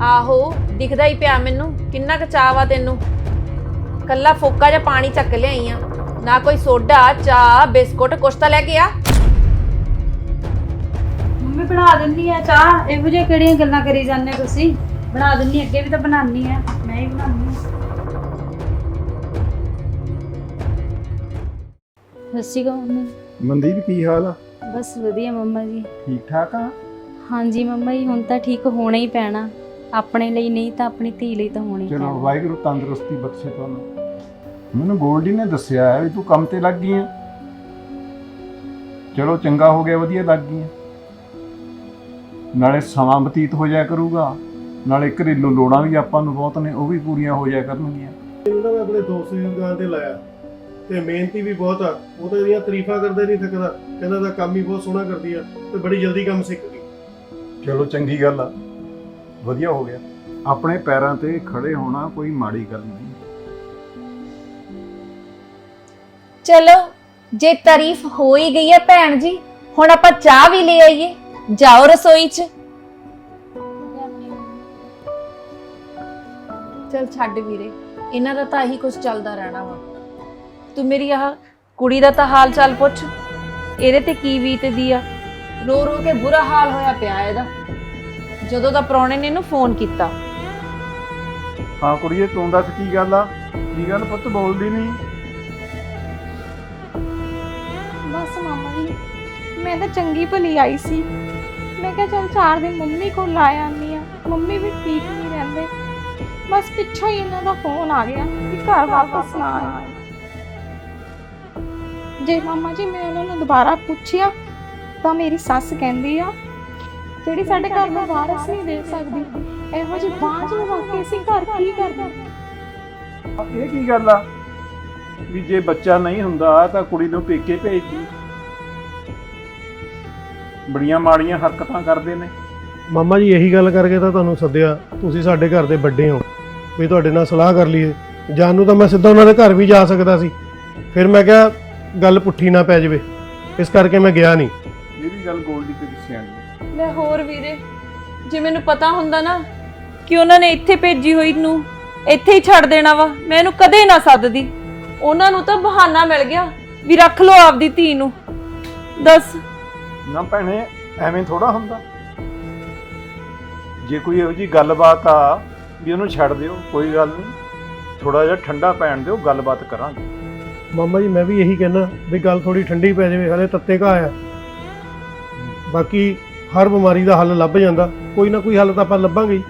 ਆਹੋ ਦਿਖਦਾ ਹੀ ਪਿਆ ਮੈਨੂੰ। ਕਿੰਨਾ ਕੁ ਚਾਅ ਵਾ ਤੈਨੂੰ। ਕੱਲਾ ਫੋਕਾ ਜਿਹਾ ਪਾਣੀ ਚੱਕ ਲਿਆਈ ਆ। ਨਾ ਕੋਈ ਸੋਡਾ ਚਾਹ ਬਿਸਕੁਟ ਕੁਛ ਤਾਂ ਲੈ ਕੇ ਆ। ਮੰਮੀ ਬਣਾ ਦਿੰਦੀ ਆ ਚਾਹ। ਇਹੋ ਜਿਹੀਆਂ ਕਿਹੜੀਆਂ ਗੱਲਾਂ ਕਰੀ ਜਾਂਦੇ ਤੁਸੀਂ? ਬਣਾ ਦਿੰਦੀ ਅੱਗੇ ਵੀ ਤਾਂ ਬਣਾਉਣੀ ਆ। ਮੈਂ ਹੀ ਬਣਾਉਣੀ ਸੱਸੀ ਕਾ ਮੰਮੀ। ਮਨਦੀਪ ਕੀ ਹਾਲ ਆ? ਬਸ ਵਧੀਆ ਮੰਮਾ ਜੀ। ਠੀਕ ਠਾਕ ਆ? ਹਾਂਜੀ ਮੰਮਾ ਜੀ ਹੁਣ ਤਾਂ ਠੀਕ ਹੋਣਾ ਹੀ ਪੈਣਾ। ਆਪਣੇ ਲਈ ਨਹੀਂ ਤਾਂ ਆਪਣੀ ਧੀ ਲਈ ਤਾਂ ਹੋਣਾ ਹੀ ਚਲੋ ਵਾਹਿਗੁਰੂ ਤੰਦਰੁਸਤੀ ਬਖਸ਼ੇ ਤੁਹਾਨੂੰ। ਮੈਨੂੰ ਗੋਲਡੀ ਨੇ ਦੱਸਿਆ ਹੈ ਵੀ ਤੂੰ ਕੰਮ ਤੇ ਲੱਗ ਗਈ ਆ। ਚਲੋ ਚੰਗਾ ਹੋ ਗਿਆ ਵਧੀਆ ਲੱਗ ਗਈ ਆ। ਨਾਲੇ ਸਮਾਂ ਬਤੀਤ ਹੋ ਜਾਇਆ ਕਰੂਗਾ। ਨਾਲੇ ਘਰੇਲੂ ਲੋੜਾਂ ਵੀ ਆਪਾਂ ਨੂੰ ਬਹੁਤ ਨੇ ਉਹ ਵੀ ਪੂਰੀਆਂ ਹੋ ਜਾਇਆ ਕਰਨਗੀਆਂ। ਇਹਨੂੰ ਮੈਂ ਆਪਣੇ ਦੋਸਤ ਦੀ ਦੁਕਾਨ ਤੇ ਲਾਇਆ। ਤੇ ਮਿਹਨਤੀ ਵੀ ਬਹੁਤ ਆ। ਉਹ ਤਾਂ ਇਹਦੀਆਂ ਤਾਰੀਫਾਂ ਕਰਦਾ ਨਹੀਂ ਥੱਕਦਾ ਕਹਿੰਦਾ ਦਾ ਕੰਮ ਹੀ ਬਹੁਤ ਸੋਹਣਾ ਕਰਦੀ ਆ ਤੇ ਬੜੀ ਜਲਦੀ ਕੰਮ ਸਿੱਖ ਗਈ। ਚਲੋ ਚੰਗੀ ਗੱਲ ਆ। ਵਧੀਆ ਹੋ ਗਿਆ। ਆਪਣੇ ਪੈਰਾਂ ਤੇ ਖੜੇ ਹੋਣਾ ਕੋਈ ਮਾੜੀ ਗੱਲ ਨਹੀਂ। ਚਲੋ ਜੇ ਤਾਰੀਫ ਹੋ ਹੀ ਗਈ ਹੈ ਭੈਣ ਜੀ ਹੁਣ ਆਪਾਂ ਚਾਹ ਵੀ ਲੈ ਆਈਏ। ਜਾਓ ਰਸੋਈ 'ਚ। ਚਲ ਛੱਡ ਵੀਰੇ ਇਹਨਾਂ ਦਾ ਤਾਂ ਇਹੀ ਕੁਝ ਚੱਲਦਾ ਰਹਿਣਾ ਵਾ। ਤੂੰ ਮੇਰੀ ਆਹ ਕੁੜੀ ਦਾ ਤਾਂ ਹਾਲ ਚਾਲ ਪੁੱਛ ਇਹਦੇ ਤੇ ਕੀ ਬੀਤਦੀ ਆ? ਰੋ ਰੋ ਕੇ ਬੁਰਾ ਹਾਲ ਹੋਇਆ ਪਿਆ ਇਹਦਾ। ਜਦੋਂ ਦਾ ਪ੍ਰਾਹੁਣੇ ਨੇ ਇਹਨੂੰ ਫੋਨ ਕੀਤਾ। ਹਾਂ ਕੁੜੀਏ ਤੂੰ ਦੱਸ ਕੀ ਗੱਲ ਆ? ਕੀ ਗੱਲ ਪੁੱਤ ਬੋਲਦੀ ਨਹੀਂ ਬਸ ਮਾਮਾ ਜੀ ਮੈਂ ਤਾਂ ਚੰਗੀ ਭਲੀ ਆਈ ਸੀ। ਮੈਂ ਕਿਹਾ ਚਲ ਚਾਰ ਦਿਨ ਮੰਮੀ ਕੋਲ ਲਾ ਆਨੀ ਆ ਮੰਮੀ ਵੀ ਠੀਕ ਨਹੀਂ ਰਹਿੰਦੇ। ਬਸ ਪਿੱਛੋਂ ਹੀ ਇਹਨਾਂ ਦਾ ਫੋਨ ਆ ਗਿਆ ਕਿ ਘਰ ਵਾਪਸ ਨਾ ਆਏ। ਜੇ ਮਾਮਾ ਜੀ ਮੈਂ ਉਹਨਾਂ ਨੂੰ ਦੁਬਾਰਾ ਪੁੱਛਿਆ ਤਾਂ ਮੇਰੀ ਸੱਸ ਕਹਿੰਦੀ ਆ ਜਿਹੜੀ ਸਾਡੇ ਘਰ ਨੂੰ ਵਾਰਸ ਨਹੀਂ ਦੇ ਸਕਦੀ ਇਹੋ ਜਿਹੀ ਬਾਂਝ ਨੂੰ ਵਾਕੇ ਅਸੀਂ ਘਰ ਕੀ ਕਰਦੇ ਇਹ ਕੀ ਗੱਲ ਆ? ਵੀ ਜੇ ਬੱਚਾ ਨਹੀਂ ਹੁੰਦਾ ਤਾਂ ਕੁੜੀ ਨੂੰ ਪੇਕੇ ਭੇਜਦੀ। ਬੜੀਆਂ ਮਾੜੀਆਂ ਹਰਕਤਾਂ ਕਰਦੇ ਨੇ। ਮਾਮਾ ਜੀ ਇਹੀ ਗੱਲ ਕਰਕੇ ਤਾਂ ਤੁਹਾਨੂੰ ਸੱਦਿਆ ਤੁਸੀਂ ਸਾਡੇ ਘਰ ਦੇ ਵੱਡੇ ਹੋ। ਵੀ ਤੁਹਾਡੇ ਨਾਲ ਸਲਾਹ ਕਰ ਲਈਏ। ਜਾਣ ਨੂੰ ਤਾਂ ਮੈਂ ਸਿੱਧਾ ਉਹਨਾਂ ਦੇ ਘਰ ਵੀ ਜਾ ਸਕਦਾ ਸੀ। ਫਿਰ ਮੈਂ ਕਿਹਾ ਗੱਲ ਪੁੱਠੀ ਨਾ ਪੈ ਜਾਵੇ। ਇਸ ਕਰਕੇ ਮੈਂ ਗਿਆ ਨਹੀਂ। ਇਹ ਵੀ ਗੱਲ ਗੋਲਡੀ ਤੇ ਦੱਸਿਆ ਨਹੀਂ ਲੈ ਹੋਰ ਵੀਰੇ ਜੇ ਮੈਨੂੰ ਪਤਾ ਹੁੰਦਾ ਨਾ ਕਿ ਉਹਨਾਂ ਨੇ ਇੱਥੇ ਭੇਜੀ ਹੋਈ ਨੂੰ ਇੱਥੇ ਹੀ ਛੱਡ ਦੇਣਾ ਵਾ ਮੈਂ ਇਹਨੂੰ ਕਦੇ ਨਾ ਸੱਦਦੀ। ਉਹਨਾਂ ਨੂੰ ਤਾਂ ਬਹਾਨਾ ਮਿਲ ਗਿਆ ਵੀ ਰੱਖ ਲਓ ਆਪਦੀ ਧੀ ਨੂੰ। ਦੱਸ। ਨਾ ਭੈਣੇ ਐਵੇਂ ਥੋੜਾ ਹੁੰਦਾ। ਜੇ ਕੋਈ ਇਹੋ ਜੀ ਗੱਲਬਾਤ ਆ ਵੀ ਉਹਨੂੰ ਛੱਡ ਦਿਓ ਕੋਈ ਗੱਲ ਨਹੀਂ। ਥੋੜਾ ਜਿਹਾ ਠੰਡਾ ਪੈਣ ਦਿਓ ਗੱਲਬਾਤ ਕਰਾਂਗੇ। ਮਾਮਾ ਜੀ ਮੈਂ ਵੀ ਇਹੀ ਕਹਿਣਾ ਵੀ ਗੱਲ ਥੋੜੀ ਠੰਡੀ ਪੈ ਜਾਵੇ ਹਲੇ ਤੱਤੇ ਘਾ ਆ। ਬਾਕੀ ਹਰ ਬਿਮਾਰੀ ਦਾ ਹੱਲ ਲੱਭ ਜਾਂਦਾ। ਕੋਈ ਨਾ ਕੋਈ ਹੱਲ ਤਾਂ ਆਪਾਂ ਲੱਭਾਂਗੇ ਹੀ।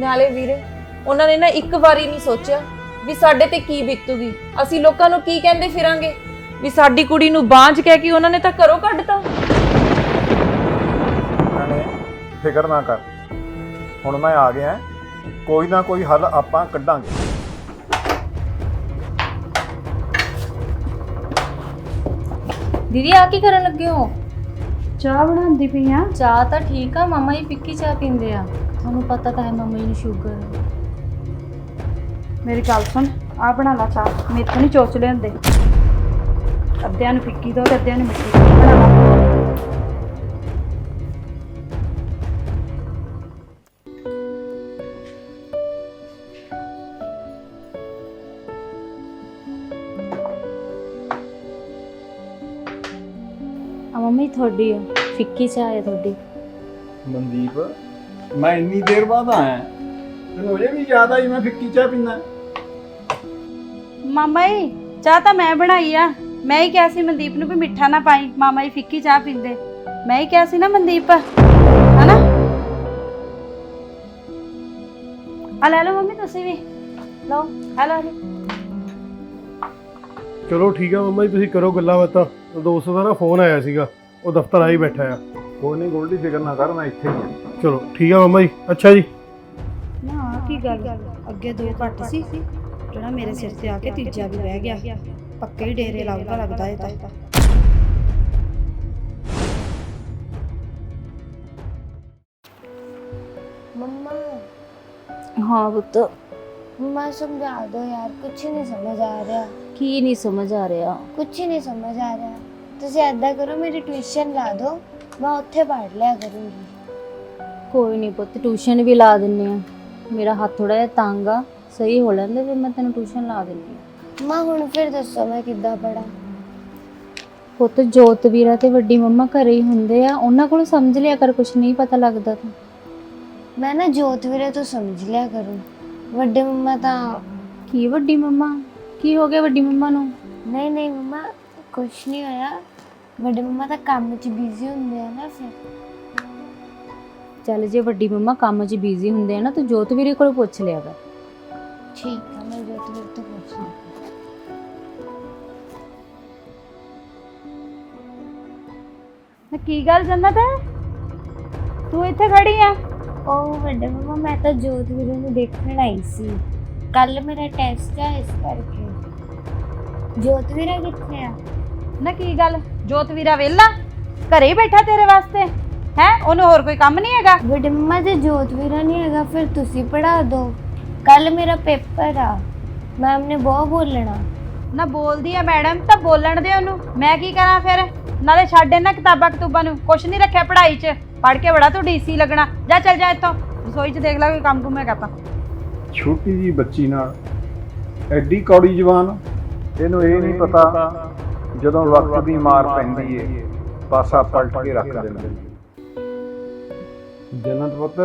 ਨਾਲੇ ਵੀਰੇ ਉਹਨਾਂ ਨੇ ਨਾ ਇੱਕ ਵਾਰੀ ਨਹੀਂ ਸੋਚਿਆ ਵੀ ਸਾਡੇ ਤੇ ਕੀ ਬੀਤੂਗੀ। ਅਸੀਂ ਲੋਕਾਂ ਨੂੰ ਕੀ ਕਹਿੰਦੇ ਫਿਰਾਂਗੇ? ਵੀ ਸਾਡੀ ਕੁੜੀ ਨੂੰ ਬਾਂਝ ਕਹਿ ਕੇ ਉਹਨਾਂ ਨੇ ਤਾਂ ਘਰੋਂ ਕੱਢਤਾ। ਭੈਣੇ ਫਿਕਰ ਨਾ ਕਰ। ਹੁਣ ਮੈਂ ਆ ਗਿਆ ਕੋਈ ਨਾ ਕੋਈ ਹੱਲ ਆਪਾਂ ਕੱਢਾਂਗੇ। ਦੀਦੀ ਆ ਕੀ ਕਰਨ ਲੱਗੇ ਹੋ? ਚਾਹ ਬਣਾਉਂਦੀ ਪਈ ਆ? ਚਾਹ ਤਾਂ ਠੀਕ ਆ ਮਾਮਾ ਜੀ ਫਿੱਕੀ ਚਾਹ ਪੀਂਦੇ ਆ। ਤੁਹਾਨੂੰ ਪਤਾ ਤਾਂ ਹੈ ਮਾਮਾ ਜੀ ਨੂੰ ਸ਼ੂਗਰ। ਹੈ ਮੇਰੀ ਗੱਲ ਸੁਣ ਆ ਬਣਾ ਲਾ ਚਾਹ। ਮੇਰੇ ਤੋਂ ਨਹੀਂ ਚੋਚ ਲਿਆਂਦੇ ਅੱਧਿਆਂ ਨੂੰ ਫਿੱਕੀ ਦੋ ਤੇ ਅੱਧਿਆਂ ਨੂੰ ਮਿੱਠੀ। ਬਣਾ ਮੰਮੀ ਤੁਹਾਡੀ ਆ ਫਿੱਕੀ ਚਾਹ ਹੈ ਤੁਹਾਡੀ। ਮਨਦੀਪ ਮੈਂ ਇੰਨੀ ਦੇਰ ਬਾਅਦ ਆਇਆ। ਤੈਨੂੰ ਅਜੇ ਵੀ ਯਾਦ ਆਈ ਮੈਂ ਫਿੱਕੀ ਚਾਹ ਪੀਂਦਾ। ਮਾਮਾ ਜੀ ਚਾਹ ਤਾਂ ਮੈਂ ਬਣਾਈ ਆ। ਮੈਂ ਹੀ ਕਿਹਾ ਸੀ ਮਨਦੀਪ ਨੂੰ ਵੀ ਮਿੱਠਾ ਨਾ ਪਾਈ। ਮਾਮਾ ਜੀ ਫਿੱਕੀ ਚਾਹ ਪੀਂਦੇ। ਮੈਂ ਹੀ ਕਿਹਾ ਸੀ ਨਾ ਮਨਦੀਪ ਹਨਾ? ਆ ਲੈ ਲਓ ਮੰਮੀ ਤੁਸੀਂ ਵੀ। ਲਓ ਆ ਲਓ ਚਲੋ ਠੀਕ ਆ ਮੰਮਾ ਜੀ ਤੁਸੀਂ ਕਰੋ ਗੱਲਾਂ ਬਾਤਾਂ ਦੋਸਤ ਦਾ ਨਾ ਫੋਨ ਆਇਆ ਸੀਗਾ ਉਹ ਦਫ਼ਤਰ ਆ ਹੀ ਬੈਠਾ ਆ ਕੋਈ ਨਹੀਂ ਗੋਲਡੀ ਫਿਕਰ ਨਾ ਕਰ ਮੈਂ ਇੱਥੇ ਹੀ ਹਾਂ ਚਲੋ ਠੀਕ ਆ ਮੰਮਾ ਜੀ ਅੱਛਾ ਜੀ ਨਾ ਆਹ ਕੀ ਗੱਲ ਅੱਗੇ ਦੋ ਘੱਟ ਸੀ ਜਿਹੜਾ ਮੇਰੇ ਸਿਰ ਤੇ ਆ ਕੇ ਤੀਜਾ ਵੀ ਬਹਿ ਗਿਆ ਪੱਕੇ ਹੀ ਡੇਰੇ ਲੱਗਦਾ ਲੱਗਦਾ ਇਹ ਤਾਂ मम्मा ਹਾਂ ਪੁੱਤ मम्मा समझा दो यार कुछ ही नहीं समझ आ रहा ਕੀ ਨਹੀਂ ਸਮਝ ਆ ਰਿਹਾ? ਕੁਝ ਹੀ ਨਹੀਂ ਸਮਝ ਆ ਰਿਹਾ। ਤੁਸੀਂ ਐਦਾਂ ਕਰੋ ਮੇਰੀ ਟਿਊਸ਼ਨ ਲਾ ਦਿਓ। ਮੈਂ ਉੱਥੇ ਪੜ੍ਹ ਲਿਆ ਕਰੂੰਗੀ। ਕੋਈ ਨਹੀਂ ਪੁੱਤ ਟਿਊਸ਼ਨ ਵੀ ਲਾ ਦਿੰਨੇ ਆ। ਮੇਰਾ ਹੱਥ ਥੋੜਾ ਜਿਹਾ ਤੰਗ ਆ। ਸਹੀ ਹੋ ਲੈਂਦੇ ਫਿਰ ਮੈਂ ਤੈਨੂੰ ਟਿਊਸ਼ਨ ਲਾ ਦਿੰਦੀ ਹਾਂ ਮਾਂ ਹੁਣ ਫਿਰ ਦੱਸੋ ਮੈਂ ਕਿੱਦਾਂ ਪੜਾਂ ਪੁੱਤ ਜੋਤ ਵੀਰਾ ਤੇ ਵੱਡੀ ਮੰਮਾ ਘਰੇ ਹੀ ਹੁੰਦੇ ਆ। ਉਹਨਾਂ ਕੋਲੋਂ ਸਮਝ ਲਿਆ ਕਰ ਕੁਝ ਨਹੀਂ ਪਤਾ ਲੱਗਦਾ ਤਾਂ। ਮੈਂ ਨਾ ਜੋਤ ਵੀਰੇ ਤੋਂ ਸਮਝ ਲਿਆ ਕਰੂੰ। ਵੱਡੇ ਮੰਮਾ ਤਾਂ ਕੀ ਵੱਡੀ ਮੰਮਾ? ਕੀ ਹੋ ਗਿਆ ਵੱਡੀ ਮੰਮਾ ਨੂੰ? ਨਹੀਂ ਨਹੀਂ ਮੰਮਾ ਕੁਛ ਨਹੀਂ ਹੋਇਆ। ਵੱਡੇ ਮੰਮਾ ਤਾਂ ਕੰਮ 'ਚ ਬਿਜ਼ੀ ਹੁੰਦੇ ਆ ਨਾ ਫਿਰ। ਚੱਲ ਜੇ ਵੱਡੀ ਮੰਮਾ ਕੰਮ 'ਚ ਬਿਜ਼ੀ ਹੁੰਦੇ ਆ ਨਾ ਤੂੰ ਜੋਤ ਵੀਰੇ ਕੋਲੋਂ ਪੁੱਛ ਲਿਆ ਕਰ। ਠੀਕ ਆ ਮੈਂ ਜੋਤ ਵੀਰੇ ਤੋਂ ਪੁੱਛ ਲਈ ਨਾ ਕੀ ਗੱਲ ਜੰਨਤ ਹੈ? ਤੂੰ ਇੱਥੇ ਖੜੀ ਆ? ਉਹ ਵੱਡੇ ਮੰਮਾ ਮੈਂ ਤਾਂ ਜੋਤ ਵੀਰੇ ਨੂੰ ਦੇਖਣ ਆਈ ਸੀ। ਕੱਲ ਮੇਰਾ ਟੈਸਟ ਆ ਇਸ ਕਰਕੇ। ਜੋਤ ਵੀਰਾ ਕਿੱਥੇ ਆ? ਨਾ ਕੀ ਗੱਲ? ਜੋਤ ਵੀਰਾ ਵਿਹਲਾ? ਘਰੇ ਹੀ ਬੈਠਾ ਤੇਰੇ ਵਾਸਤੇ? ਹੈ? ਉਹਨੂੰ ਹੋਰ ਕੋਈ ਕੰਮ ਨਹੀਂ ਹੈਗਾ? ਵੱਡੇ ਮੰਮਾ ਜੇ ਜੋਤ ਵੀਰਾ ਨਹੀਂ ਹੈਗਾ ਫਿਰ ਤੁਸੀਂ ਪੜਾ ਦਿਓ। ਕੱਲ ਮੇਰਾ ਪੇਪਰ ਆ। ਮੈਮ ਨੇ ਬਹੁਤ ਬੋਲਣਾ। ਨਾ ਬੋਲਦੀ ਆ ਮੈਡਮ ਤਾਂ ਬੋਲਣ ਦੇ ਉਹਨੂੰ। ਮੈਂ ਕੀ ਕਰਾਂ ਫਿਰ? ਨਾਲੇ ਛੱਡ ਇਹਨਾਂ ਕਿਤਾਬਾਂ ਕਤੂਬਾਂ ਨੂੰ। ਕੁਛ ਨਹੀਂ ਰੱਖਿਆ ਪੜ੍ਹਾਈ 'ਚ। ਪੜ ਕੇ ਬੜਾ ਤੂੰ ਡੀਸੀ ਲੱਗਣਾ। ਜਾ ਚੱਲ ਜਾ ਇੱਥੋਂ। ਰਸੋਈ 'ਚ ਦੇਖ ਲੈ ਕੋਈ ਕੰਮ ਕੁਮ ਹੈਗਾ ਤਾਂ। ਛੋਟੀ ਜੀ ਬੱਚੀ ਨਾਲ। ਐਡੀ ਕੌੜੀ ਜਵਾਨ ਇਹਨੂੰ ਇਹ ਨਹੀਂ ਪਤਾ ਜਦੋਂ ਵਕਤ ਦੀ ਮਾਰ ਪੈਂਦੀ ਏ ਪਾਸਾ ਪਲਟ ਕੇ ਰੱਖ ਦੇਣਾ ਜਨਤ ਪੁੱਤ।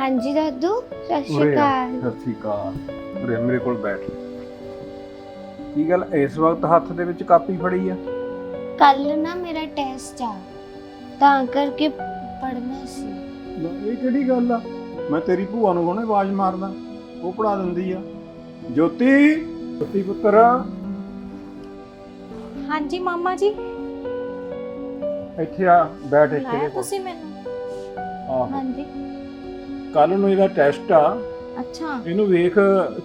ਹਾਂਜੀ ਦਾਦੂ ਸਤਿ ਸ਼੍ਰੀ ਉਰੇ ਆ, ਅਕਾਲ। ਸਤਿ ਸ਼੍ਰੀ ਅਕਾਲ। ਉਰੇ ਮੇਰੇ ਕੋਲ ਬੈਠ। ਕੀ ਗੱਲ ਇਸ ਵਕਤ ਹੱਥ ਦੇ ਵਿੱਚ ਕਾਪੀ ਫੜੀ ਆ? ਕੱਲ ਨਾ ਮੇਰਾ ਟੈਸਟ ਆ ਤਾਂ ਕਰਕੇ ਪੜਨਾ ਸੀ। ਲੈ, ਇਹ ਕਿਹੜੀ ਗੱਲ ਆ? ਮੈਂ ਤੇਰੀ ਭੂਆ ਨੂੰ ਕੋਨੇ ਆਵਾਜ਼ ਮਾਰਦਾ ਉਹ ਪੜਾ ਦਿੰਦੀ ਆ। ਜੋਤੀ ਜੋਤੀ ਪੁੱਤਰ। ਹਾਂਜੀ ਮਾਮਾ ਜੀ। ਇੱਥੇ ਆ ਬੈਠ ਇੱਥੇ ਦੇ ਕੋਲ ਤੁਸੀਂ ਮੈਨੂੰ? ਆਹੋ। ਹਾਂਜੀ। ਕੱਲ ਨੂੰ ਇਹਦਾ ਟੈਸਟ ਆ। ਅੱਛਾ। ਇਹਨੂੰ ਵੇਖ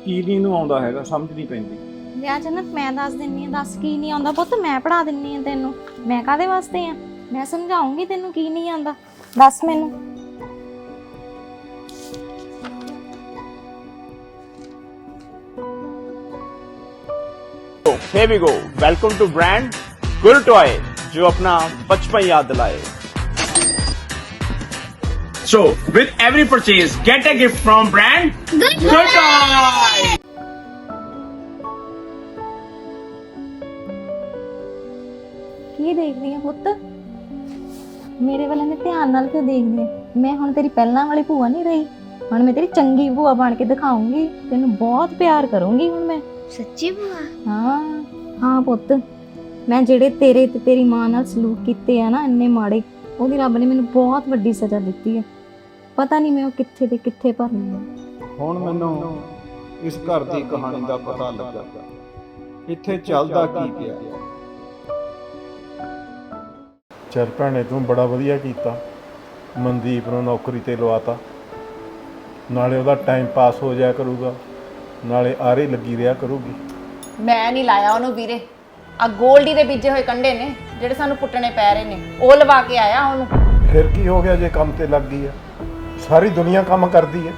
ਕੀ ਨਹੀਂ ਇਹਨੂੰ ਆਉਂਦਾ ਹੈਗਾ ਸਮਝ ਨਹੀਂ ਪੈਂਦੀ। ਲਿਆ ਜਨਤ ਮੈਂ ਦੱਸ ਦਿੰਨੀ ਆ ਦੱਸ ਕੀ ਨਹੀਂ ਆਉਂਦਾ ਪੁੱਤ ਮੈਂ ਪੜਾ ਦਿੰਨੀ ਆ ਤੈਨੂੰ। ਮੈਂ ਕਾਦੇ ਵਾਸਤੇ ਆ? ਮੈਂ ਸਮਝਾਉਂਗੀ ਤੈਨੂੰ ਕੀ ਨਹੀਂ ਆਉਂਦਾ। ਦੱਸ ਮੈਨੂੰ। here we go welcome to brand Gul toy जो अपना बचपन याद दिलाए so with every purchase get a gift from brand good toy ਕੀ ਦੇਖਦੀ ਆ ਪੁੱਤ ਮੇਰੇ ਵੱਲ ਨੇ ਧਿਆਨ ਨਾਲ ਕਿਉਂ ਦੇਖਦੀ ਆ ਮੈਂ ਹੁਣ ਤੇਰੀ ਪਹਿਲਾਂ ਵਾਲੀ ਭੂਆ ਨਹੀਂ ਰਹੀ ਹੁਣ ਮੈਂ ਤੇਰੀ ਚੰਗੀ ਭੂਆ ਬਣ ਕੇ ਦਿਖਾਉਂਗੀ ਤੈਨੂੰ ਬਹੁਤ ਪਿਆਰ ਕਰੂੰਗੀ ਹੁਣ ਮੈਂ ਸੱਚੀ ਭੂਆ ਹਾਂ ਹਾਂ ਪੁੱਤ ਮੈਂ ਜਿਹੜੇ ਤੇਰੇ ਤੇ ਤੇਰੀ ਮਾਂ ਨਾਲ ਸਲੂਕ ਕੀਤੇ ਆ ਨਾ ਇੰਨੇ ਮਾੜੇ ਉਹਦੀ ਰੱਬ ਨੇ ਮੈਨੂੰ ਬਹੁਤ ਵੱਡੀ ਸਜ਼ਾ ਦਿੱਤੀ ਹੈ ਪਤਾ ਨਹੀਂ ਮੈਂ ਉਹ ਕਿੱਥੇ ਤੇ ਕਿੱਥੇ ਭਰਨੀ ਆ। ਹੁਣ ਮੈਨੂੰ ਇਸ ਘਰ ਦੀ ਕਹਾਣੀ ਦਾ ਪਤਾ ਲੱਗਾ। ਇੱਥੇ ਚੱਲਦਾ ਕੀ ਪਿਆ? ਚੱਲ ਭੈਣੇ ਤੂੰ ਬੜਾ ਵਧੀਆ ਕੀਤਾ। ਮਨਦੀਪ ਨੂੰ ਨੌਕਰੀ ਤੇ ਲਵਾਤਾ। ਨਾਲੇ ਉਹਦਾ ਟਾਈਮ ਪਾਸ ਹੋ ਜਾਇਆ ਕਰੂਗਾ। ਨਾਲੇ ਆਰੇ ਲੱਗੀ ਰਿਹਾ ਕਰੂਗੀ। ਮੈਂ ਨਹੀਂ ਲਾਇਆ ਉਹਨੂੰ ਵੀਰੇ। ਆ ਗੋਲਡੀ ਦੇ ਬੀਜੇ ਹੋਏ ਕੰਡੇ ਨੇ ਜਿਹੜੇ ਸਾਨੂੰ ਪੁੱਟਣੇ ਪੈ ਰਹੇ ਨੇ। ਉਹ ਲਵਾ ਕੇ ਆਇਆ ਉਹਨੂੰ। ਫਿਰ ਕੀ ਹੋ ਗਿਆ ਜੇ ਕੰਮ ਤੇ ਲੱਗ ਗਈ ਆ? ਸਾਰੀ ਦੁਨੀਆ ਕੰਮ ਕਰਦੀ ਹੈ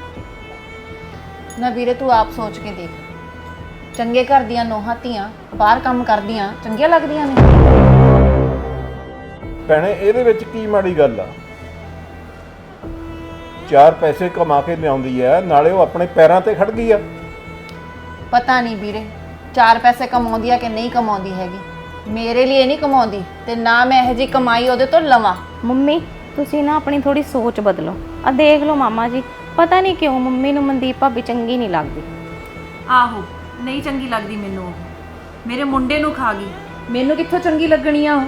ਨਾ ਵੀਰੇ ਤੂੰ ਆਪ ਸੋਚ ਕੇ ਦੇਖ। ਚੰਗੇ ਘਰ ਦੀਆਂ ਨੋਹਾਂ ਧੀਆਂ ਬਾਹਰ ਕੰਮ ਕਰਦੀਆਂ ਚੰਗੀਆਂ ਲੱਗਦੀਆਂ ਨੇ। ਭੈਣੇ ਇਹਦੇ ਵਿੱਚ ਕੀ ਮਾੜੀ ਗੱਲ ਆ? ਚਾਰ ਪੈਸੇ ਕਮਾ ਕੇ ਲਿਆਉਂਦੀ ਆ ਨਾਲੇ ਉਹ ਆਪਣੇ ਪੈਰਾਂ ਤੇ ਖੜ ਗਈ ਆ। ਪਤਾ ਨਹੀਂ ਵੀਰੇ ਚਾਰ ਪੈਸੇ ਕਮਾਉਂਦੀ ਆ ਕਿ ਨਹੀਂ ਕਮਾਉਂਦੀ ਹੈਗੀ? ਮੇਰੇ ਲਈ ਨਹੀਂ ਕਮਾਉਂਦੀ ਤੇ ਨਾ ਮੈਂ ਇਹੋ ਜੀ ਕਮਾਈ ਉਹਦੇ ਤੋਂ ਲਵਾਂ। ਮੰਮੀ ਤੁਸੀਂ ਨਾ ਆਪਣੀ ਥੋੜੀ ਸੋਚ ਬਦਲੋ। ਆ ਦੇਖ ਲਓ ਮਾਮਾ ਜੀ ਪਤਾ ਨਹੀਂ ਕਿਉਂ ਮੰਮੀ ਨੂੰ ਮਨਦੀਪ ਭਾਬੀ ਚੰਗੀ ਨਹੀਂ ਲੱਗਦੀ। ਆਹੋ ਨਹੀਂ ਚੰਗੀ ਲੱਗਦੀ ਮੈਨੂੰ ਉਹ। ਮੇਰੇ ਮੁੰਡੇ ਨੂੰ ਖਾ ਗਈ। ਮੈਨੂੰ ਕਿੱਥੋਂ ਚੰਗੀ ਲੱਗਣੀ ਆ ਉਹ?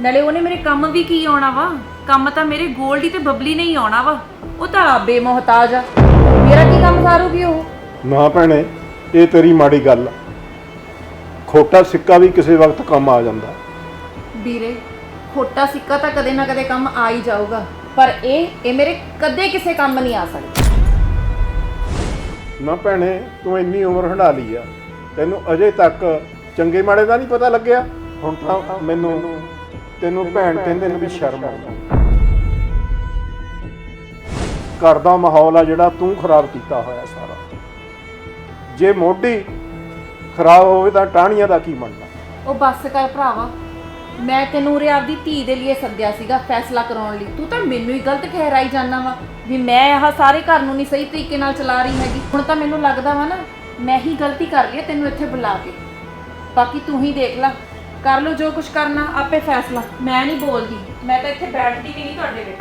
ਨਾਲੇ ਉਹਨੇ ਮੇਰੇ ਕੰਮ ਵੀ ਕੀ ਆਉਣਾ ਵਾ? ਕੰਮ ਤਾਂ ਮੇਰੇ ਗੋਲਡੀ ਤੇ ਬਬਲੀ ਨਹੀਂ ਆਉਣਾ ਵਾ। ਉਹ ਤਾਂ ਬੇਮੋਹਤਾਜ ਆ। ਮੇਰਾ ਕੀ ਕੰਮ ਸਾਰੂਗੀ ਉਹ? ਨਾ ਭੈਣੇ ਇਹ ਤੇਰੀ ਮਾੜੀ ਗੱਲ ਆ। ਖੋਟਾ ਸਿੱਕਾ ਵੀ ਕਿਸੇ ਵਕਤ ਕੰਮ ਆ ਜਾਂਦਾ। ਵੀਰੇ ਖੋਟਾ ਸਿੱਕਾ ਤਾਂ ਕਦੇ ਨਾ ਕਦੇ ਕੰਮ ਆ ਹੀ ਜਾਊਗਾ ਪਰ ਇਹ ਇਹ ਮੇਰੇ ਕਦੇ ਕਿਸੇ ਕੰਮ ਨਹੀਂ ਆ ਸਕਦਾ। ਨਾ ਭੈਣੇ ਤੂੰ ਇੰਨੀ ਉਮਰ ਹੰਡਾ ਲਈ ਆ। ਤੈਨੂੰ ਅਜੇ ਤੱਕ ਚੰਗੇ ਮਾੜੇ ਦਾ ਨਹੀਂ ਪਤਾ ਲੱਗਿਆ। ਹੁਣ ਤਾਂ ਮੈਨੂੰ ਤੈਨੂੰ ਭੈਣ ਕਹਿੰਦੇ ਨੇ ਵੀ ਸ਼ਰਮ ਆਉਂਦੀ ਘਰ ਦਾ ਮਾਹੌਲ ਆ ਜਿਹੜਾ ਤੂੰ ਖਰਾਬ ਕੀਤਾ ਹੋਇਆ ਸਾਰਾ। ਜੇ ਮੋਢੀ ਖਰਾਬ ਹੋਵੇ ਤਾਂ ਟਾਹਣੀਆਂ ਦਾ ਕੀ ਬਣਨਾ? ਉਹ ਬੱਸ ਕਰ ਭਰਾਵਾ ਮੈਂ ਤੈਨੂੰ ਉਰੇ ਆਪਦੀ ਧੀ ਦੇ ਲਈ ਸੱਦਿਆ ਸੀਗਾ ਫੈਸਲਾ ਕਰਾਉਣ ਲਈ। ਤੂੰ ਤਾਂ ਮੈਨੂੰ ਹੀ ਗਲਤ ਠਹਿਰਾਈ ਜਾਂਦਾ ਵਾ ਵੀ ਮੈਂ ਆਹ ਸਾਰੇ ਘਰ ਨੂੰ ਨਹੀਂ ਸਹੀ ਤਰੀਕੇ ਨਾਲ ਚਲਾ ਰਹੀ ਹੈਗੀ। ਹੁਣ ਤਾਂ ਮੈਨੂੰ ਲੱਗਦਾ ਵਾ ਨਾ ਮੈਂ ਹੀ ਗਲਤੀ ਕਰ ਲਈ ਤੈਨੂੰ ਇੱਥੇ ਬੁਲਾ ਕੇ। ਬਾਕੀ ਤੂੰ ਹੀ ਦੇਖ ਲੈ ਕਰ ਲਓ ਜੋ ਕੁਝ ਕਰਨਾ ਆਪੇ ਫੈਸਲਾ। ਮੈਂ ਨਹੀਂ ਬੋਲਦੀ ਮੈਂ ਤਾਂ ਇੱਥੇ ਬੈਠਦੀ ਵੀ ਨਹੀਂ ਤੁਹਾਡੇ ਵਿੱਚ।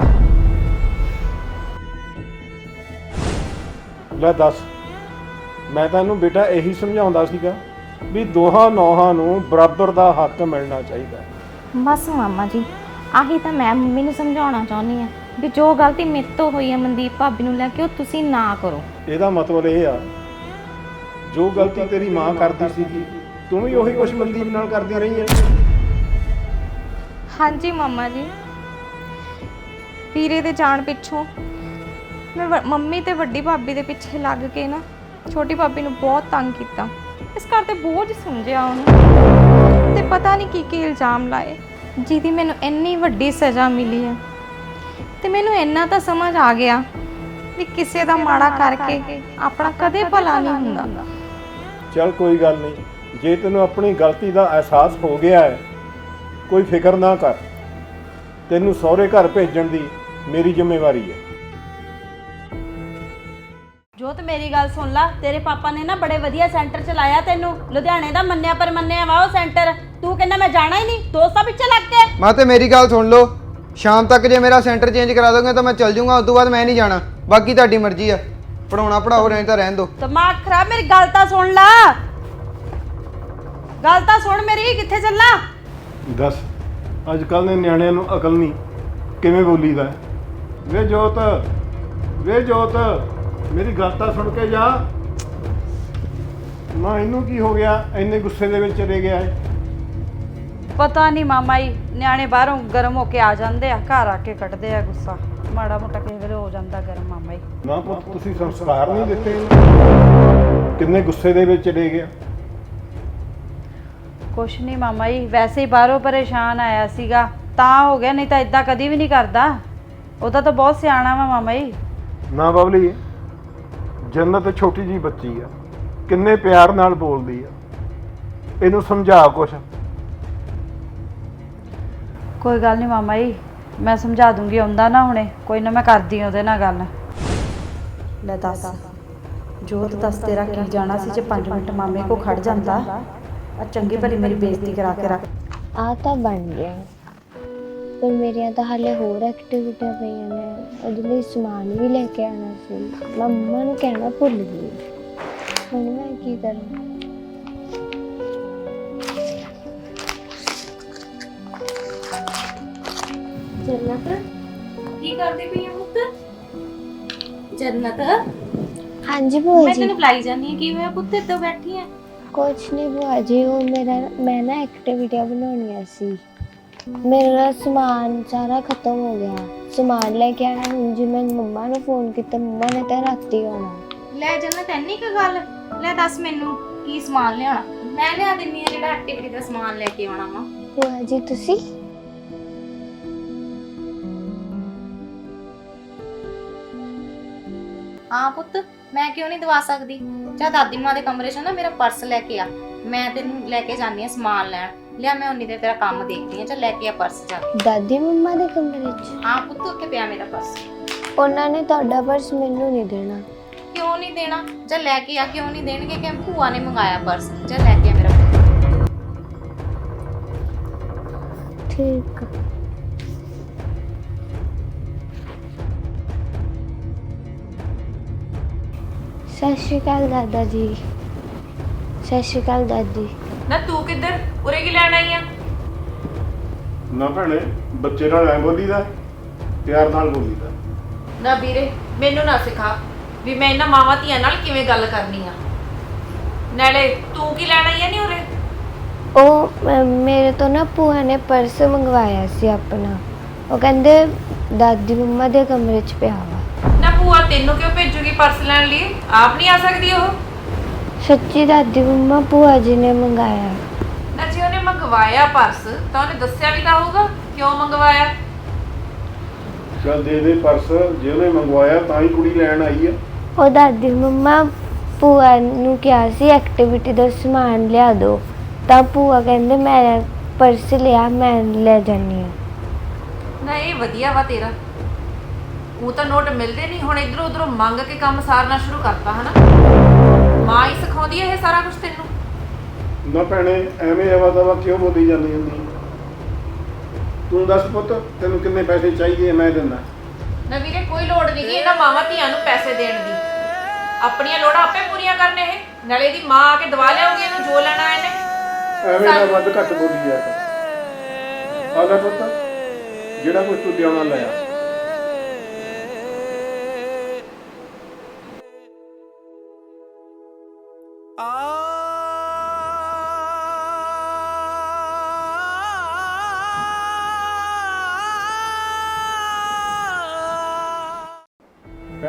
ਲੈ ਦੱਸ ਮੈਂ ਤਾਂ ਇਹਨੂੰ ਬੇਟਾ ਇਹੀ ਸਮਝਾਉਂਦਾ ਸੀਗਾ ਵੀ ਦੋਹਾਂ ਨੌਹਾਂ ਨੂੰ ਬਰਾਬਰ ਦਾ ਹੱਕ ਮਿਲਣਾ ਚਾਹੀਦਾ। ਬਸ ਮਾਮਾ ਜੀ ਆਹੀ ਤਾਂ ਮੈਂ ਮੰਮੀ ਨੂੰ ਸਮਝਾਉਣਾ ਚਾਹੁੰਦੀ ਆ ਵੀ ਜੋ ਗਲਤੀ ਮੇਰੇ ਤੋਂ ਹੋਈ ਹੈ ਮਨਦੀਪ ਭਾਬੀ ਨੂੰ ਲੈ ਕੇ ਉਹ ਤੁਸੀਂ ਨਾ ਕਰੋ। ਇਹਦਾ ਮਤਲਬ ਇਹ ਆ ਜੋ ਗਲਤੀ ਤੇਰੀ ਮਾਂ ਕਰਦੀ ਸੀਗੀ ਤੂੰ ਵੀ ਉਹੀ ਕੁਛ ਮਨਦੀਪ ਨਾਲ ਕਰਦੀ ਰਹੀ ਹੈ। ਹਾਂਜੀ ਮਾਮਾ ਜੀ। ਵੀਰੇ ਦੇ ਜਾਣ ਪਿੱਛੋਂ ਮੈਂ ਵ- ਮੰਮੀ ਤੇ ਵੱਡੀ ਭਾਬੀ ਦੇ ਪਿੱਛੇ ਲੱਗ ਕੇ ਨਾ ਛੋਟੀ ਭਾਬੀ ਨੂੰ ਬਹੁਤ ਤੰਗ ਕੀਤਾ। ਇਸ ਘਰ ਤੇ ਬੋਝ ਸਮਝਿਆ ਉਹਨੂੰ। ਤੇ ਪਤਾ ਨਹੀਂ ਕੀ ਕੀ ਇਲਜ਼ਾਮ ਲਾਏ। ਜਿਹਦੀ ਮੈਨੂੰ ਇੰਨੀ ਵੱਡੀ ਸਜ਼ਾ ਮਿਲੀ ਹੈ। ਤੇ ਮੈਨੂੰ ਇੰਨਾ ਤਾਂ ਸਮਝ ਆ ਗਿਆ ਵੀ ਕਿਸੇ ਦਾ ਮਾੜਾ ਕਰਕੇ ਆਪਣਾ ਕਦੇ ਭਲਾ ਨਹੀਂ ਹੁੰਦਾ। ਚੱਲ ਕੋਈ ਗੱਲ ਨਹੀਂ। ਜੇ ਤੈਨੂੰ ਆਪਣੀ ਗਲਤੀ ਦਾ ਅਹਿਸਾਸ ਹੋ ਗਿਆ ਹੈ ਕੋਈ ਫਿਕਰ ਨਾ ਕਰ। ਤੈਨੂੰ ਸਹੁਰੇ ਘਰ ਭੇਜਣ ਦੀ ਮੇਰੀ ਜ਼ਿੰਮੇਵਾਰੀ ਹੈ। ਜੋਤ ਮੇਰੀ ਗੱਲ ਸੁਣ ਲਾ। ਤੇਰੇ ਪਾਪਾ ਨੇ ਨਾ ਬੜੇ ਵਧੀਆ ਸੈਂਟਰ ਚ ਲਾਇਆ ਤੈਨੂੰ। ਲੁਧਿਆਣੇ ਦਾ ਮੰਨਿਆ ਪਰ ਮੰਨਿਆ ਵਾ ਉਹ ਸੈਂਟਰ। ਤੂੰ ਕਹਿੰਦਾ ਮੈਂ ਜਾਣਾ ਹੀ ਨਹੀਂ। ਦੋਸਤਾਂ ਪਿੱਛੇ ਲੱਗ ਕੇ। ਮਾਂ ਤੇ ਮੇਰੀ ਗੱਲ ਸੁਣ ਲਓ। ਸ਼ਾਮ ਤੱਕ ਜੇ ਮੇਰਾ ਸੈਂਟਰ ਚੇਂਜ ਕਰਾ ਦੋਗੇ ਤਾਂ ਮੈਂ ਚੱਲ ਜਾਊਂਗਾ। ਉਸ ਤੋਂ ਬਾਅਦ ਮੈਂ ਨਹੀਂ ਜਾਣਾ। ਬਾਕੀ ਤੁਹਾਡੀ ਮਰਜ਼ੀ ਆ। ਪੜਾਉਣਾ ਪੜਾਓ ਨਹੀਂ ਤਾਂ ਰਹਿਣ ਦਿਓ ਦਿਮਾਗ ਖਰਾਬ ਮੇਰੀ ਗੱਲ ਤਾਂ ਸੁਣ ਲਾ। ਗੱਲ ਤਾਂ ਸੁਣ ਮੇਰੀ ਕਿੱਥੇ ਚੱਲਾਂ? ਦੱਸ ਅੱਜ ਕੱਲ ਦੇ ਨਿਆਣਿਆਂ ਨੂੰ ਅਕਲ ਨਹੀਂ। ਕਿਵੇਂ ਬੋਲੀਦਾ? ਹੈ? ਵੇ ਜੋਤ ਵੇ ਜੋਤ। ਮੇਰੀ ਗੱਲ ਤਾਂ ਸੁਣ ਕੇ ਜਾ। ਮਾਂ ਇਹਨੂੰ ਕੀ ਹੋ ਗਿਆ? ਇੰਨੇ ਗੁੱਸੇ ਦੇ ਵਿੱਚ ਚਲੇ ਗਿਆ ਹੈ ਪਤਾ ਨਹੀਂ ਮਾਮਾ ਜੀ ਨਿਆਣੇ ਬਾਹਰੋਂ ਗਰਮ ਹੋ ਕੇ ਆ ਜਾਂਦੇ ਆ ਘਰ ਆ ਕੇ ਕੱਢਦੇ ਆ ਗੁੱਸਾ। ਮਾੜਾ ਮੋਟਾ ਕਿਸੇ ਵੇਲੇ ਹੋ ਜਾਂਦਾ ਗਰਮ ਮਾਮਾ ਜੀ। ਨਾ ਪੁੱਤ ਤੁਸੀਂ ਸੰਸਕਾਰ ਨਹੀਂ ਦਿੱਤੇ ਇਹਨੂੰ? ਕਿੰਨੇ ਗੁੱਸੇ ਦੇ ਵਿੱਚ ਚਲੇ ਗਿਆ। ਕੁਛ ਨਹੀਂ ਮਾਮਾ ਜੀ ਵੈਸੇ ਹੀ ਬਾਹਰੋਂ ਪਰੇਸ਼ਾਨ ਆਇਆ ਸੀਗਾ। ਤਾਂ ਹੋ ਗਿਆ ਨਹੀਂ ਤਾਂ ਇਦਾਂ ਕਦੀ ਵੀ ਨਹੀਂ ਕਰਦਾ। ਉਹਦਾ ਤਾਂ ਬਹੁਤ ਸਿਆਣਾ ਵਾ ਮਾਮਾ ਜੀ। ਨਾ ਬਬਲੀ ਜੰਨਤ ਛੋਟੀ ਜੀ ਬੱਚੀ ਆ। ਕਿੰਨੇ ਪਿਆਰ ਨਾਲ ਬੋਲਦੀ ਆ। ਇਹਨੂੰ ਸਮਝਾ ਕੁਛ। ਕੋਈ ਗੱਲ ਨਹੀਂ ਮਾਮਾ ਜੀ ਮੈਂ ਸਮਝਾ ਦੂੰਗੀ ਆਉਂਦਾ ਨਾ ਹੁਣੇ। ਕੋਈ ਨਾ ਮੈਂ ਕਰਦੀ ਹਾਂ ਉਹਦੇ ਨਾਲ ਗੱਲ। ਲੈ ਦੱਸ ਜੋਤ ਦੱਸ ਤੇਰਾ ਕੀ ਜਾਣਾ ਸੀ ਜੇ 5 ਮਿੰਟ ਮਾਮੇ ਕੋ ਖੜ ਜਾਂਦਾ? ਆ ਚੰਗੀ ਭਲੀ ਮੇਰੀ ਬੇਇੱਜ਼ਤੀ ਕਰਾ ਕੇ ਰੱਖ। ਆ ਤਾਂ ਬਣ ਗਿਆ। ਪਰ ਮੇਰੀਆਂ ਤਾਂ ਹਾਲੇ ਹੋਰ ਐਕਟੀਵਿਟੀਆਂ ਪਈਆਂ ਨੇ। ਉਹਦੇ ਲਈ ਸਮਾਨ ਵੀ ਲੈ ਕੇ ਆਉਣਾ ਸੀ। ਮੰਮਾ ਨੂੰ ਕਹਿਣਾ ਭੁੱਲ ਗਈ। ਹੁਣ ਮੈਂ ਕੀ ਕਰਾਂ? ਜੰਨਤ ਕੀ ਕਰਦੀ ਪਈ ਹੈ ਪੁੱਤ? ਜੰਨਤ ਹਾਂਜੀ ਭੂਆ ਮੈਂ ਜੀ। ਤੈਨੂੰ ਬੁਲਾਈ ਜਾਨੀ ਹੈ ਕੀ ਹੋਇਆ ਪੁੱਤ? ਇੱਥੇ ਬੈਠੀ ਹੈ ਕੁਛ ਨਹੀਂ ਭੂਆ ਜੀ ਉਹ ਮੇਰਾ ਮੈਂ ਨਾ ਐਕਟੀਵਿਟੀਆਂ ਬਣਾਉਣੀਆਂ ਸੀ। ਮੇਰਾ ਸਮਾਨ ਸਾਰਾ ਖਤਮ ਹੋ ਗਿਆ। ਸਮਾਨ ਲੈ ਕੇ ਆਣਾ ਹੁਣ ਜੀ ਮੈਂ ਮੰਮਾ ਨੂੰ ਫੋਨ ਕੀਤਾ ਮੰਮਾ ਨੇ ਤਾਂ ਰਾਤੀ ਆਉਣਾ। ਲੈ ਜੰਨਤ ਇੰਨੀ ਕੁ ਗੱਲ ਲੈ ਦੱਸ ਮੈਨੂੰ ਕੀ ਸਮਾਨ ਲਿਆਉਣਾ। ਮੈਂ ਲਿਆ ਦਿੰਨੀ ਆ ਜਿਹੜਾ ਐਕਟੀਵਿਟੀ ਦਾ ਸਮਾਨ ਲੈ ਕੇ ਆਉਣਾ ਵਾ। ਭੂਆ ਜੀ ਤੁਸੀਂ? ਹਾਂ ਪੁੱਤ ਮੈਂ ਕਿਉਂ ਨਹੀਂ ਦਵਾ ਸਕਦੀ? ਚਾ ਦਾਦੀ ਮਾਂ ਦੇ ਕਮਰੇ 'ਚ ਨਾ ਮੇਰਾ ਪਰਸ ਲੈ ਕੇ ਆ। ਮੈਂ ਤੈਨੂੰ ਲੈ ਕੇ ਜਾਨੀ ਆ ਸਮਾਨ ਲੈਣ। ਲਿਆ ਮੈਂ ਉਨੀ ਦੇਰ ਤੇਰਾ ਕੰਮ ਦੇਖਦੀ ਆ ਚਾ ਲੈ ਕੇ ਆ ਪਰਸ ਜਾ ਕੇ। ਦਾਦੀ ਮੰਮਾ ਦੇ ਕਮਰੇ 'ਚ? ਹਾਂ ਪੁੱਤ ਉੱਥੇ ਪਿਆ ਮੇਰਾ ਪਰਸ। ਉਹਨਾਂ ਨੇ ਤੁਹਾਡਾ ਪਰਸ ਮੈਨੂੰ ਨਹੀਂ ਦੇਣਾ। ਕਿਉਂ ਨਹੀਂ ਦੇਣਾ? ਚਾ ਲੈ ਕੇ ਆ ਕਿਉਂ ਨਹੀਂ ਦੇਣਗੇ? ਕਿ ਭੂਆ ਨੇ ਮੰਗਾਇਆ ਪਰਸ? ਚਾ ਲੈ ਕੇ ਆ ਮੇਰਾ ਪਰਸ। ਠੀਕ ਆ। ਸਤਿ ਸ਼੍ਰੀ ਅਕਾਲ ਦਾਦਾ ਜੀ। ਸਤਿ ਸ਼੍ਰੀ ਅਕਾਲ ਦਾਦੀ। ਨਾ ਤੂੰ ਕਿੱਧਰ? ਉਰੇ ਕੀ ਲੈਣ ਆਈ ਆ? ਨਾ ਭੈਣੇ ਬੱਚੇ ਨਾਲ ਐ ਬੋਲੀਦਾ ਪਿਆਰ ਨਾਲ ਬੋਲੀਦਾ। ਨਾ ਵੀਰੇ ਮੈਨੂੰ ਨਾ ਸਿਖਾ ਵੀ ਮੈਂ ਇਹਨਾਂ ਮਾਵਾਂ ਧੀਆਂ ਨਾਲ ਕਿਵੇਂ ਗੱਲ ਕਰਨੀ ਆ। ਨਾਲੇ ਤੂੰ ਕੀ ਲੈਣ ਆਈ ਆ ਨਹੀਂ ਉਰੇ? ਉਹ ਅਹ, ਮੇਰੇ ਤੋਂ ਨਾ ਭੂਆ ਨੇ ਪਰਸ ਮੰਗਵਾਇਆ ਸੀ ਆਪਣਾ। ਉਹ ਕਹਿੰਦੇ ਦਾਦੀ ਮੰਮਾ ਦੇ ਕਮਰੇ 'ਚ ਪਿਆ ਵਾ। ਨਾ ਭੂਆ ਤੈਨੂੰ ਕਿਉਂ ਭੇਜੂਗੀ ਪਰਸ ਲੈਣ ਲਈ? ਆਪ ਨਹੀਂ ਆ ਸਕਦੀ ਉਹ? ਸੱਚੀ ਦਾਦੀ ਮੰਮਾ ਭੂਆ ਜੀ ਨੇ ਮੰਗਾਇਆ। ਨਾ ਜੇ ਉਹਨੇ ਮੰਗਵਾਇਆ ਪਰਸ ਤਾਂ ਉਹਨੇ ਦੱਸਿਆ ਵੀ ਤਾਂ ਹੋਊਗਾ ਕਿਉਂ ਮੰਗਵਾਇਆ? ਚੱਲ ਦੇ ਦੇ ਪਰਸ ਜੇ ਉਹਨੇ ਮੰਗਵਾਇਆ ਤਾਂ ਹੀ ਕੁੜੀ ਲੈਣ ਆਈ ਆ। ਉਹ ਦਾਦੀ ਮੰਮਾ ਭੂਆ ਨੂੰ ਕਿਹਾ ਸੀ ਐਕਟੀਵਿਟੀ ਦਾ ਸਮਾਨ ਲਿਆ ਦਿਓ ਤਾਂ ਭੂਆ ਕਹਿੰਦੇ ਮੈਂ ਪਰਸ ਲਿਆ ਮੈਂ ਲੈ ਜਾਨੀ ਆ ਨਾ ਇਹ ਵਧੀਆ ਵਾ ਤੇਰਾ। ਉਹ ਤਾਂ ਨੋਟ ਮਿਲਦੇ ਨਹੀਂ ਹੁਣ ਇਧਰੋਂ ਉਧਰੋਂ ਮੰਗ ਕੇ ਕੰਮ ਸਾਰਨਾ ਸ਼ੁਰੂ ਕਰਤਾ ਹਨਾ? ਮਾਂ ਹੀ ਸਿਖਾਉਂਦੀ ਹੈ ਇਹ ਸਾਰਾ ਕੁਝ ਤੈਨੂੰ? ਨਾ ਭੈਣੇ ਐਵੇਂ ਆਵਾ ਦਵਾ ਕਿਉਂ ਬੋਲੀ ਜਾਂਦੀ ਹੁੰਦੀ ਤੂੰ? ਦੱਸ ਪੁੱਤ ਤੈਨੂੰ ਕਿੰਨੇ ਪੈਸੇ ਚਾਹੀਦੇ ਆ ਮੈਂ ਦਿੰਦਾ। ਨਾ ਵੀਰੇ ਕੋਈ ਲੋੜ ਨਹੀਂ ਕਿ ਇਹਨਾਂ ਮਾਵਾਂ ਧੀਆਂ ਨੂੰ ਪੈਸੇ ਦੇਣ ਦੀ। ਆਪਣੀਆਂ ਲੋੜਾਂ ਆਪੇ ਪੂਰੀਆਂ ਕਰਨੇ ਇਹ। ਨਾਲੇ ਦੀ ਮਾਂ ਆ ਕੇ ਦਵਾ ਲਿਆਉਗੀ ਇਹਨੂੰ ਜੋ ਲੈਣਾ ਇਹਨੇ। ਐਵੇਂ ਨਾ ਵੱਧ ਘੱਟ ਬੋਲੀ ਜਾ ਲੈ ਪੁੱਤ ਜਿਹੜਾ ਕੁਝ ਤੂੰ ਲਿਆਉਣਾ ਲੈ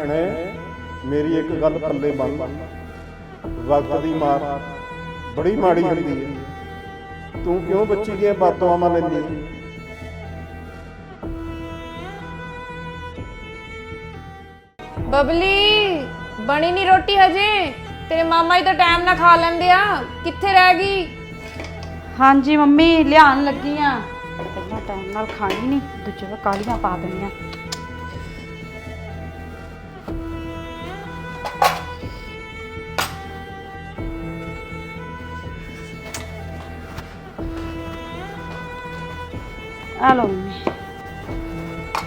ਭੈਣੇ ਮੇਰੀ ਇੱਕ ਗੱਲ ਪੱਲੇ ਬੰਨ। ਵਕਤ ਦੀ ਮਾਰ ਬੜੀ ਮਾੜੀ ਹੁੰਦੀ ਹੈ। ਤੂੰ ਕਿਉਂ ਬੱਚੀ ਦੀਆਂ ਬਾਤਾਂ ਲੈਂਦੀ ਹੈ? ਬਬਲੀ ਬਣੀ ਨਹੀਂ ਰੋਟੀ ਹਜੇ? ਤੇਰੇ ਮਾਮਾ ਜੀ ਤਾਂ ਟਾਈਮ ਨਾਲ ਖਾ ਲੈਂਦੇ ਆ। ਕਿੱਥੇ ਰਹਿ ਗਈ? ਹਾਂਜੀ ਮੰਮੀ ਲਿਆਉਣ ਲੱਗੀ ਆ। ਪਹਿਲਾਂ ਟਾਈਮ ਨਾਲ ਖਾਣੀ ਨਹੀਂ ਦੂਜੇ ਵਾ ਕਾਲੀਆਂ ਪਾ ਦੇਣੀਆਂ। ਆ ਲਓ ਮੰਮੀ।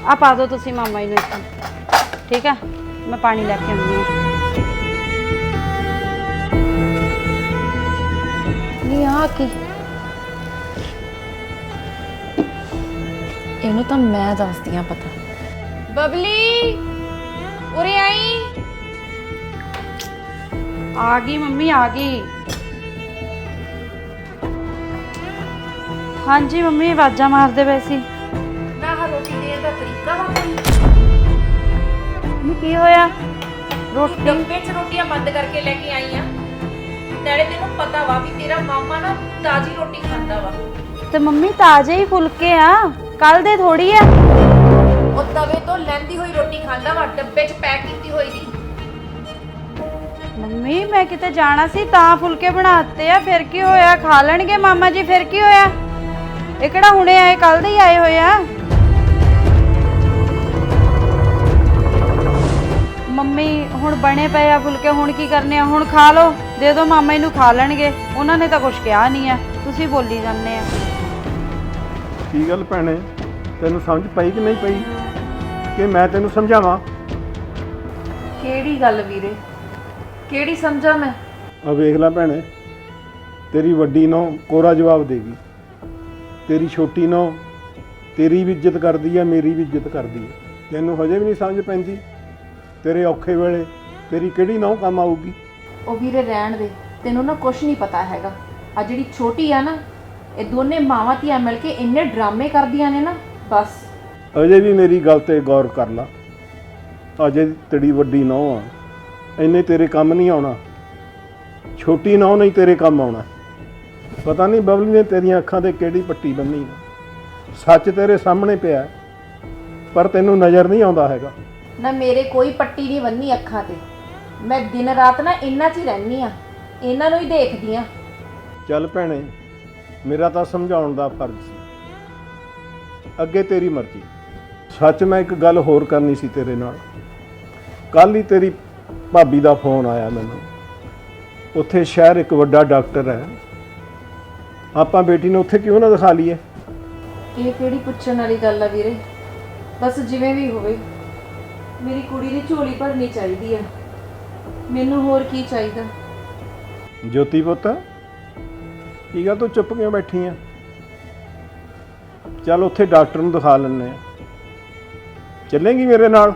ਆ ਪਾ ਦਿਓ ਤੁਸੀਂ ਮਾਮਾ ਜੀ ਨੂੰ ਇੱਥੇ। ਠੀਕ ਆ? ਮੈਂ ਪਾਣੀ ਲੈ ਕੇ ਆਉਂਦੀ ਹਾਂ। ਨਹੀਂ ਆ ਕੀ? ਇਹਨੂੰ ਤਾਂ ਮੈਂ ਦੱਸਦੀ ਆ ਪਤਾ। ਬਬਲੀ ਉਰੇ ਆਈ। ਆ ਗਈ ਮੰਮੀ ਆ ਗਈ। ਹਾਂਜੀ ਮੰਮੀ ਆਵਾਜ਼ਾਂ ਮਾਰਦੇ ਪਏ ਸੀ। ਨਾ ਆਹ ਰੋਟੀ ਦੇਣ ਦਾ ਤਰੀਕਾ ਵਾ ਕੋਈ। ਮੰਮੀ ਕੀ ਹੋਇਆ? ਰੋਟੀ? ਡੱਬੇ 'ਚ ਰੋਟੀਆਂ ਬੰਦ ਕਰਕੇ ਲੈ ਕੇ ਆਈ ਆ। ਨਾਲੇ ਤੈਨੂੰ ਪਤਾ ਵਾ ਵੀ ਤੇਰਾ ਮਾਮਾ ਨਾ ਤਾਜੀ ਰੋਟੀ ਖਾਂਦਾ ਵਾ। ਤੇ ਮੰਮੀ ਤਾਜ਼ੇ ਹੀ ਫੁਲਕੇ ਆ। ਕੱਲ ਦੇ ਥੋੜੀ ਆ। ਉਹ ਤਵੇ ਤੋਂ ਲੈਂਦੀ ਹੋਈ ਰੋਟੀ ਖਾਂਦਾ ਵਾ ਡੱਬੇ 'ਚ ਪੈਕ ਕੀਤੀ ਹੋਈ ਦੀ। ਮੰਮੀ ਮੈਂ ਕਿਤੇ ਜਾਣਾ ਸੀ ਤਾਂ ਫੁਲਕੇ ਬਣਾਤੇ ਆ ਫਿਰ ਕੀ ਹੋਇਆ? ਖਾ ਲੈਣਗੇ ਮਾਮਾ ਜੀ ਫਿਰ ਕੀ ਹੋਇਆ? ਇਹ ਕਿਹੜਾ ਹੁਣੇ ਆਏ ਕੱਲ ਦੇ ਹੀ ਆਏ ਹੋਏ ਆ? ਮੰਮੀ ਹੁਣ ਬਣੇ ਪਏ ਆ ਫੁਲਕੇ ਹੁਣ ਕੀ ਕਰਨੇ ਆ? ਹੁਣ ਖਾ ਲਓ। ਦੇ ਦਿਓ ਮਾਮਾ ਜੀ ਨੂੰ ਖਾ ਲੈਣਗੇ। ਉਹਨਾਂ ਨੇ ਤਾਂ ਕੁਝ ਕਿਹਾ ਨਹੀਂ ਆ। ਤੁਸੀਂ ਬੋਲੀ ਜਾਂਦੇ ਆ। ਕੀ ਗੱਲ ਭੈਣੇ? ਤੈਨੂੰ ਸਮਝ ਪਈ ਕਿ ਨਹੀਂ ਪਈ? ਕਿ ਮੈਂ ਤੈਨੂੰ ਸਮਝਾਵਾਂ? ਕਿਹੜੀ ਗੱਲ ਵੀਰੇ? ਕਿਹੜੀ ਸਮਝਾਂ ਮੈਂ? ਆ ਵੇਖ ਲੈ ਭੈਣੇ ਤੇਰੀ ਵੱਡੀ ਨੌ ਕੋਰਾ ਜਵਾਬ ਦੇਗੀ ਤੇਰੀ ਛੋਟੀ ਨੌ ਤੇਰੀ ਵੀ ਇੱਜ਼ਤ ਕਰਦੀ ਹੈ ਮੇਰੀ ਵੀ ਇੱਜ਼ਤ ਕਰਦੀ ਹੈ ਤੈਨੂੰ ਹਜੇ ਵੀ ਨਹੀਂ ਸਮਝ ਪੈਂਦੀ ਤੇਰੇ ਔਖੇ ਵੇਲੇ ਤੇਰੀ ਕਿਹੜੀ ਨੌ ਕੰਮ ਆਊਗੀ? ਉਹ ਵੀਰੇ ਰਹਿਣ ਦੇ ਤੈਨੂੰ ਨਾ ਕੁਝ ਨਹੀਂ ਪਤਾ ਹੈਗਾ। ਆ ਜਿਹੜੀ ਛੋਟੀ ਆ ਨਾ ਇਹ ਦੋਨੇ ਮਾਵਾਂ ਧੀਆਂ ਮਿਲ ਕੇ ਇੰਨੇ ਡਰਾਮੇ ਕਰਦੀਆਂ ਨੇ ਨਾ ਬਸ। ਅਜੇ ਵੀ ਮੇਰੀ ਗੱਲ ਤੇ ਗੌਰ ਕਰ ਲਾ। ਅਜੇ ਤੇਰੀ ਵੱਡੀ ਨੌ ਆ ਇੰਨੇ ਤੇਰੇ ਕੰਮ ਨਹੀਂ ਆਉਣਾ। ਛੋਟੀ ਨੌ ਨਹੀਂ ਤੇਰੇ ਕੰਮ ਆਉਣਾ। ਪਤਾ ਨਹੀਂ ਬਬਲੀ ਨੇ ਤੇਰੀਆਂ ਅੱਖਾਂ ਤੇ ਕਿਹੜੀ ਪੱਟੀ ਬੰਨੀ ਸੱਚ ਤੇਰੇ ਸਾਹਮਣੇ ਪਿਆ ਹੈ, ਪਰ ਤੈਨੂੰ ਨਜ਼ਰ ਨਹੀਂ ਆਉਂਦਾ ਹੈਗਾ। ਨਾ ਮੇਰੇ ਕੋਈ ਪੱਟੀ ਨਹੀਂ ਬੰਨੀ ਅੱਖਾਂ ਤੇ। ਮੈਂ ਦਿਨ ਰਾਤ ਨਾ ਇੰਨਾ 'ਚ ਹੀ ਰਹਿੰਦੀ ਆ ਇਹਨਾਂ ਨੂੰ ਹੀ ਦੇਖਦੀ ਆ ਚੱਲ ਭੈਣੇ ਮੇਰਾ ਤਾਂ ਸਮਝਾਉਣ ਦਾ ਫਰਜ਼ ਸੀ। ਅੱਗੇ ਤੇਰੀ ਮਰਜ਼ੀ। ਸੱਚ ਮੈਂ ਇੱਕ ਗੱਲ ਹੋਰ ਕਰਨੀ ਸੀ ਤੇਰੇ ਨਾਲ। ਕੱਲ ਹੀ ਤੇਰੀ ਭਾਬੀ ਦਾ ਫੋਨ ਆਇਆ ਮੈਨੂੰ। ਉੱਥੇ ਸ਼ਹਿਰ ਇੱਕ ਵੱਡਾ ਡਾਕਟਰ ਹੈ। ਆਪਾਂ ਬੇਟੀ ਨੂੰ ਉੱਥੇ ਕਿਉਂ ਨਾ ਦਿਖਾ ਲਈਏ? ਇਹ ਕਿਹੜੀ ਪੁੱਛਣ ਵਾਲੀ ਗੱਲ ਆ ਵੀਰੇ? ਬਸ ਜਿਵੇਂ ਵੀ ਹੋਵੇ ਮੇਰੀ ਕੁੜੀ ਦੀ ਝੋਲੀ ਭਰਨੀ ਚਾਹੀਦੀ ਆ। ਮੈਨੂੰ ਹੋਰ ਕੀ ਚਾਹੀਦਾ? ਜੋਤੀ ਪੁੱਤ ਕੀ ਗੱਲ ਤੂੰ ਚੁੱਪ ਕਿਉਂ ਬੈਠੀ ਆ? ਚੱਲ ਉੱਥੇ ਡਾਕਟਰ ਨੂੰ ਦਿਖਾ ਲੈਣੇ ਆ। ਚੱਲੇਂਗੀ ਮੇਰੇ ਨਾਲ?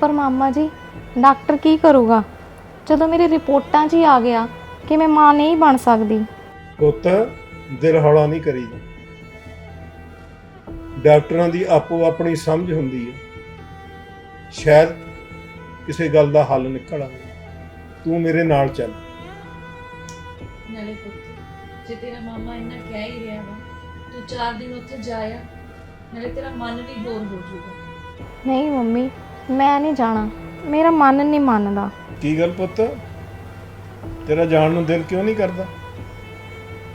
ਪਰ ਮਾਮਾ ਜੀ ਡਾਕਟਰ ਕੀ ਕਰੂਗਾ? ਜਦੋਂ ਮੇਰੀ ਰਿਪੋਰਟਾਂ 'ਚ ਹੀ ਆ ਗਿਆ ਕਿ ਮੈਂ ਮਾਂ ਨਹੀਂ ਬਣ ਸਕਦੀ? ਪੁੱਤ ਦਿਲ ਹੌਲਾ ਨਹੀਂ ਕਰੀਦਾ ਡਾਕਟਰਾਂ ਦੀ ਆਪੋ ਆਪਣੀ ਸਮਝ ਹੁੰਦੀ ਹੈ। ਸ਼ਾਇਦ ਕਿਸੇ ਗੱਲ ਦਾ ਹੱਲ ਨਿਕਲ ਆਵੇ। ਤੂੰ ਮੇਰੇ ਨਾਲ ਚੱਲ। ਨਾਲੇ ਪੁੱਤ ਜੇ ਤੇਰਾ ਮਾਮਾ ਇੰਨਾ ਕਹਿ ਹੀ ਰਿਹਾ ਵਾ ਤੂੰ ਚਾਰ ਦਿਨ ਉੱਥੇ ਜਾਇਆ ਨਾਲੇ ਤੇਰਾ ਮਨ ਵੀ ਹੋਰ ਹੋ ਜਾਊਗਾ। ਨਹੀਂ ਮੰਮੀ ਮੈਂ ਨਹੀਂ ਜਾਣਾ। ਮੇਰਾ ਮਨ ਨਹੀਂ ਮੰਨਦਾ। ਕੀ ਗੱਲ ਪੁੱਤ? ਤੇਰਾ ਜਾਣ ਨੂੰ ਦਿਲ ਕਿਉਂ ਨਹੀਂ ਕਰਦਾ?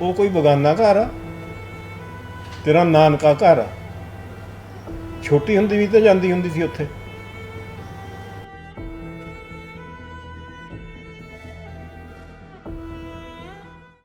ਉਹ ਕੋਈ ਬਗਾਨਾ ਘਰ ਆ। ਤੇਰਾ ਨਾਨਕਾ ਘਰ ਆ। ਛੋਟੀ ਹੁੰਦੀ ਵੀ ਤਾਂ ਜਾਂਦੀ ਹੁੰਦੀ ਸੀ ਉੱਥੇ।